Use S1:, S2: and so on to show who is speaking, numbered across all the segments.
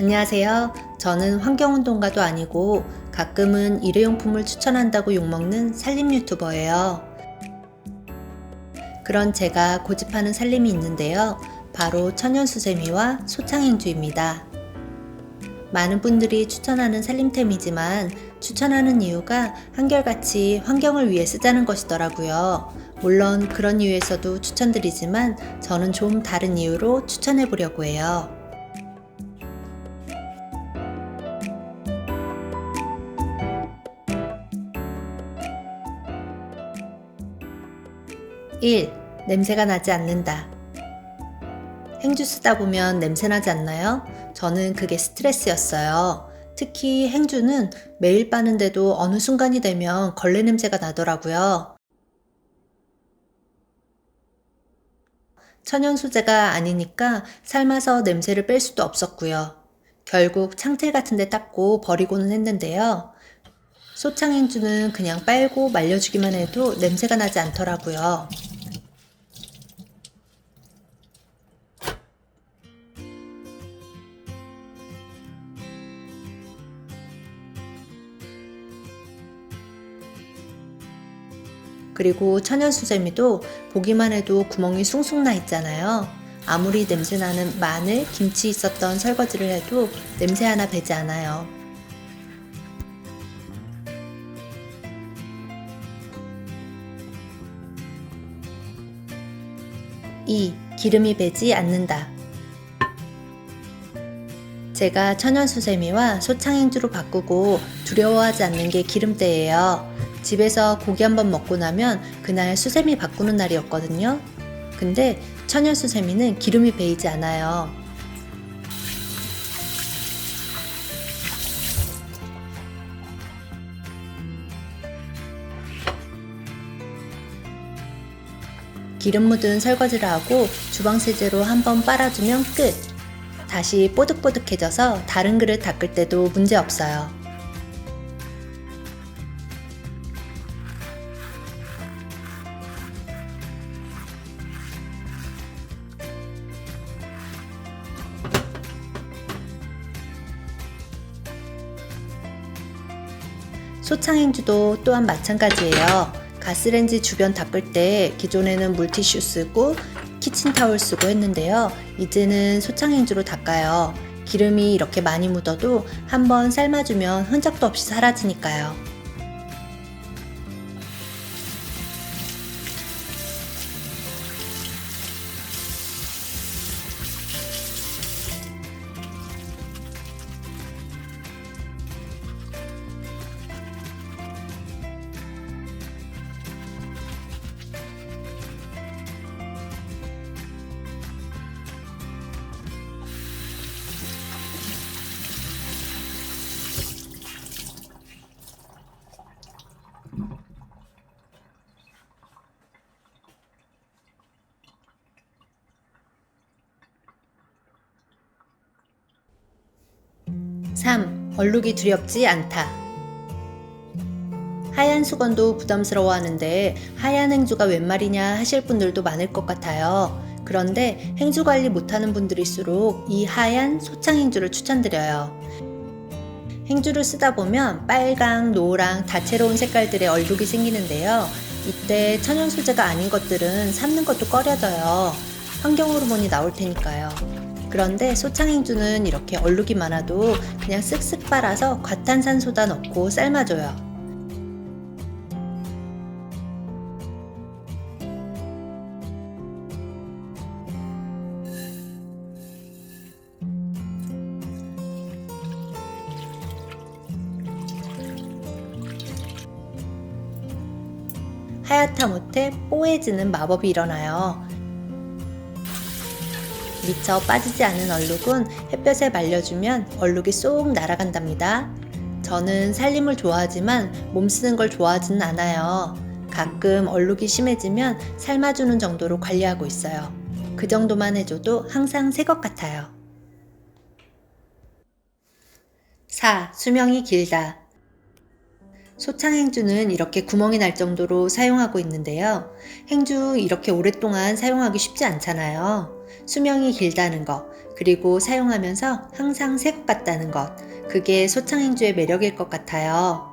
S1: 안녕하세요. 저는 환경운동가도 아니고 가끔은 일회용품을 추천한다고 욕먹는 살림 유튜버예요. 그런 제가 고집하는 살림이 있는데요. 바로 천연수세미와 소창행주입니다. 많은 분들이 추천하는 살림템이지만 추천하는 이유가 한결같이 환경을 위해 쓰자는 것이더라고요. 물론 그런 이유에서도 추천드리지만 저는 좀 다른 이유로 추천해 보려고 해요. 1. 냄새가 나지 않는다. 행주 쓰다 보면 냄새 나지 않나요? 저는 그게 스트레스였어요. 특히 행주는 매일 빠는데도 어느 순간이 되면 걸레 냄새가 나더라고요. 천연 소재가 아니니까 삶아서 냄새를 뺄 수도 없었고요. 결국 창틀 같은 데 닦고 버리고는 했는데요. 소창 행주는 그냥 빨고 말려주기만 해도 냄새가 나지 않더라고요. 그리고 천연수세미도 보기만 해도 구멍이 숭숭 나 있잖아요. 아무리 냄새나는 마늘, 김치 있었던 설거지를 해도 냄새 하나 배지 않아요. 2. 기름이 배지 않는다. 제가 천연수세미와 소창행주로 바꾸고 두려워하지 않는 게 기름때예요. 집에서 고기 한번 먹고 나면 그날 수세미 바꾸는 날이었거든요. 근데 천연 수세미는 기름이 배이지 않아요. 기름 묻은 설거지를 하고 주방 세제로 한번 빨아주면 끝. 다시 뽀득뽀득해져서 다른 그릇 닦을 때도 문제 없어요. 소창행주도 또한 마찬가지예요. 가스렌지 주변 닦을 때 기존에는 물티슈 쓰고 키친타올 쓰고 했는데요. 이제는 소창행주로 닦아요. 기름이 이렇게 많이 묻어도 한번 삶아주면 흔적도 없이 사라지니까요. (3) 얼룩이 두렵지 않다 하얀 수건도 부담스러워 하는데 하얀 행주가 웬 말이냐 하실 분들도 많을 것 같아요. 그런데 행주 관리 못하는 분들일수록 이 하얀 소창 행주를 추천드려요. 행주를 쓰다 보면 빨강, 노랑, 다채로운 색깔들의 얼룩이 생기는데요. 이때 천연 소재가 아닌 것들은 삶는 것도 꺼려져요. 환경 호르몬이 나올 테니까요. 그런데 소창행주는 이렇게 얼룩이 많아도 그냥 쓱쓱 빨아서 과탄산소다 넣고 삶아줘요. 하얗다 못해 뽀해지는 마법이 일어나요. 미처 빠지지 않은 얼룩은 햇볕에 말려주면 얼룩이 쏙 날아간답니다. 저는 살림을 좋아하지만 몸 쓰는 걸 좋아하지는 않아요. 가끔 얼룩이 심해지면 삶아주는 정도로 관리하고 있어요. 그 정도만 해줘도 항상 새 것 같아요. 4. 수명이 길다. 소창 행주는 이렇게 구멍이 날 정도로 사용하고 있는데요. 행주 이렇게 오랫동안 사용하기 쉽지 않잖아요. 수명이 길다는 것, 그리고 사용하면서 항상 새 것 같다는 것, 그게 소창 행주의 매력일 것 같아요.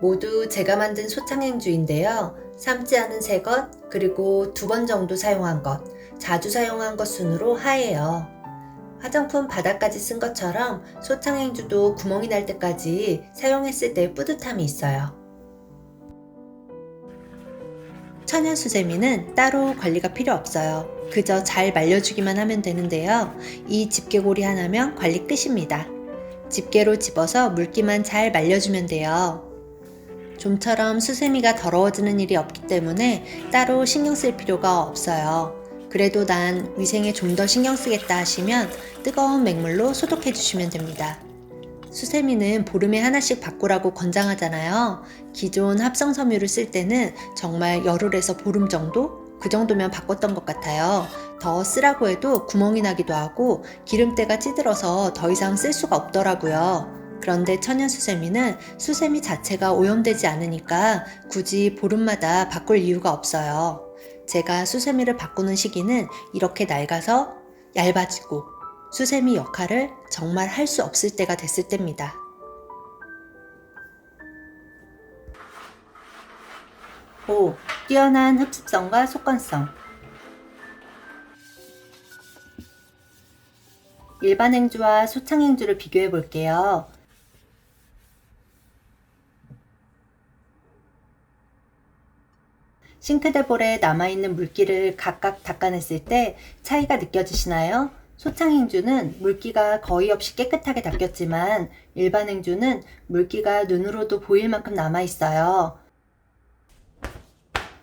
S1: 모두 제가 만든 소창행주인데요. 삶지 않은 새 것, 그리고 두 번 정도 사용한 것, 자주 사용한 것 순으로 하예요. 화장품 바닥까지 쓴 것처럼 소창행주도 구멍이 날 때까지 사용했을 때 뿌듯함이 있어요. 천연 수세미는 따로 관리가 필요 없어요. 그저 잘 말려주기만 하면 되는데요. 이 집게고리 하나면 관리 끝입니다. 집게로 집어서 물기만 잘 말려주면 돼요. 좀처럼 수세미가 더러워지는 일이 없기 때문에 따로 신경 쓸 필요가 없어요. 그래도 난 위생에 좀 더 신경 쓰겠다 하시면 뜨거운 맹물로 소독해 주시면 됩니다. 수세미는 보름에 하나씩 바꾸라고 권장하잖아요. 기존 합성 섬유를 쓸 때는 정말 열흘에서 보름 정도? 그 정도면 바꿨던 것 같아요. 더 쓰라고 해도 구멍이 나기도 하고 기름때가 찌들어서 더 이상 쓸 수가 없더라고요. 그런데 천연 수세미는 수세미 자체가 오염되지 않으니까 굳이 보름마다 바꿀 이유가 없어요. 제가 수세미를 바꾸는 시기는 이렇게 낡아서 얇아지고 수세미 역할을 정말 할 수 없을 때가 됐을 때입니다. 오, 뛰어난 흡습성과 속건성. 일반 행주와 소창 행주를 비교해 볼게요. 싱크대볼에 남아있는 물기를 각각 닦아냈을 때 차이가 느껴지시나요? 소창 행주는 물기가 거의 없이 깨끗하게 닦였지만 일반 행주는 물기가 눈으로도 보일 만큼 남아있어요.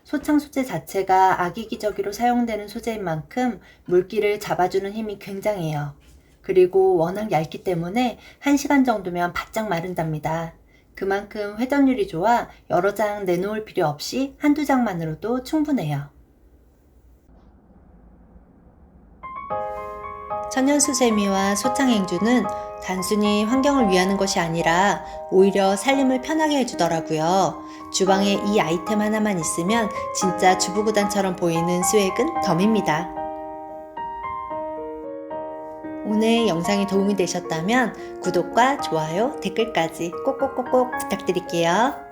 S1: 소창 소재 자체가 아기 기저귀로 사용되는 소재인 만큼 물기를 잡아주는 힘이 굉장해요. 그리고 워낙 얇기 때문에 1시간 정도면 바짝 마른답니다. 그만큼 회전율이 좋아 여러 장 내놓을 필요 없이 한두 장만으로도 충분해요. 천연수세미와 소창행주는 단순히 환경을 위하는 것이 아니라 오히려 살림을 편하게 해주더라고요. 주방에 이 아이템 하나만 있으면 진짜 주부구단처럼 보이는 스웩은 덤입니다. 오늘 영상이 도움이 되셨다면 구독과 좋아요, 댓글까지 꼭꼭꼭꼭 부탁드릴게요.